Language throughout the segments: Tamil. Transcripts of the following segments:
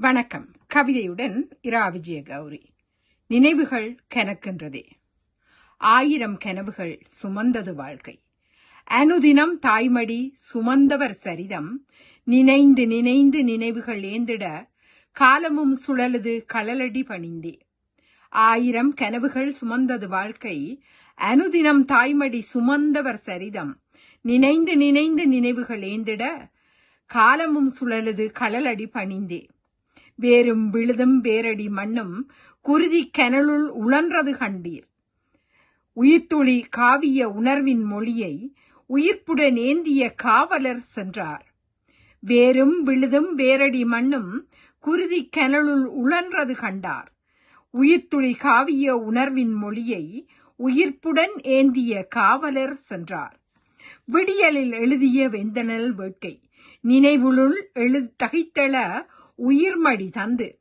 வணக்கம். கவிதையுடன் இரா விஜய கௌரி நினைவுகள் கனக்கின்றதே. ஆயிரம் கனவுகள் சுமந்தது வாழ்க்கை. அனுதினம் தாய்மடி சுமந்தவர் சரிதம். நினைந்து நினைந்து நினைவுகள் ஏந்திட காலமும் சுழலுது களலடி பணிந்தே. ஆயிரம் கனவுகள் சுமந்தது வாழ்க்கை. அனுதினம் தாய்மடி சுமந்தவர் சரிதம். நினைந்து நினைந்து நினைவுகள் ஏந்திட காலமும் சுழலுது களலடி பணிந்தே. வேரும் விழுதும் வேரடி மண்ணும் குருதி கனலுள் உழன்றது கண்டீர். உயிர்த்துளி காவிய உணர்வின் மொழியை உயிர்ப்புடன் ஏந்திய காவலர் சென்றார். வேரும் விழுதும் வேரடி மண்ணும் குருதி கனலுள் உழன்றது கண்டார். உயிர்த்துளி காவிய உணர்வின் மொழியை உயிர்ப்புடன் ஏந்திய காவலர் சென்றார். விடியலில் எழுதிய வெந்தனல் வேட்கை நினைவுளுள் எழு தகைத்தள உயிர்மடி தந்து.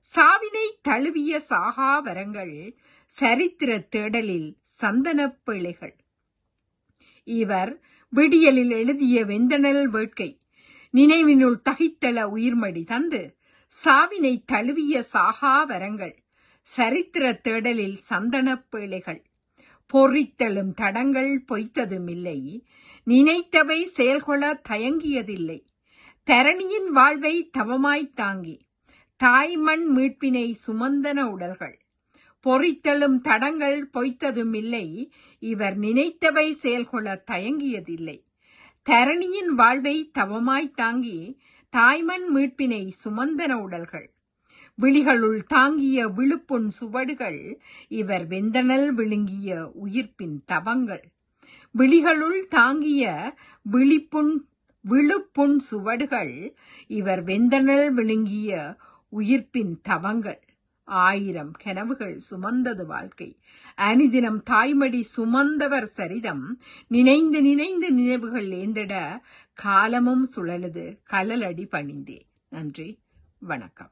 சாவினை தழுவிய சாகாவரங்கள் சரித்திர தேடலில் சந்தன பிழைகள். இவர் விடியலில் எழுதிய வெந்தனல் வேட்கை. நினைவினுள் தகித்தல உயிர்மடி தந்து. சாவினை தழுவிய சாகாவரங்கள் சரித்திர தேடலில் சந்தன பிழைகள். பொறித்தலும் தடங்கள் பொய்த்ததுமில்லை. நினைத்தவை செயல்கொள்ள தயங்கியதில்லை. தரணியின் வாழ்வை தவமாய் தாங்கி தாய்மண் மீட்பினை சுமந்தன உடல்கள். பொறித்தலும் தடங்கள் பொய்த்ததும் இல்லை இவர் நினைத்தவை செயல்கொள்ள தயங்கியதில்லை. தரணியின் வாழ்வை தவமாய் தாங்கி தாய்மண் மீட்பினை சுமந்தன உடல்கள். விழிகளுள் தாங்கிய விழுப்புண் சுவடுகள் இவர் வெந்தனல் விழுங்கிய உயிர்ப்பின் தவங்கள். விழிகளுள் தாங்கிய விழிப்புண் விழுப்புண் சுவடுகள் இவர் வெந்தனல் விழுங்கிய உயிர்ப்பின் தவங்கள். ஆயிரம் கனவுகள் சுமந்தது வாழ்க்கை. அனிதினம் தாய்மடி சுமந்தவர் சரிதம். நினைந்து நினைந்து நினைவுகள் ஏந்திட காலமும் சுழலுது. கலலடி பணிந்தே. நன்றி. வணக்கம்.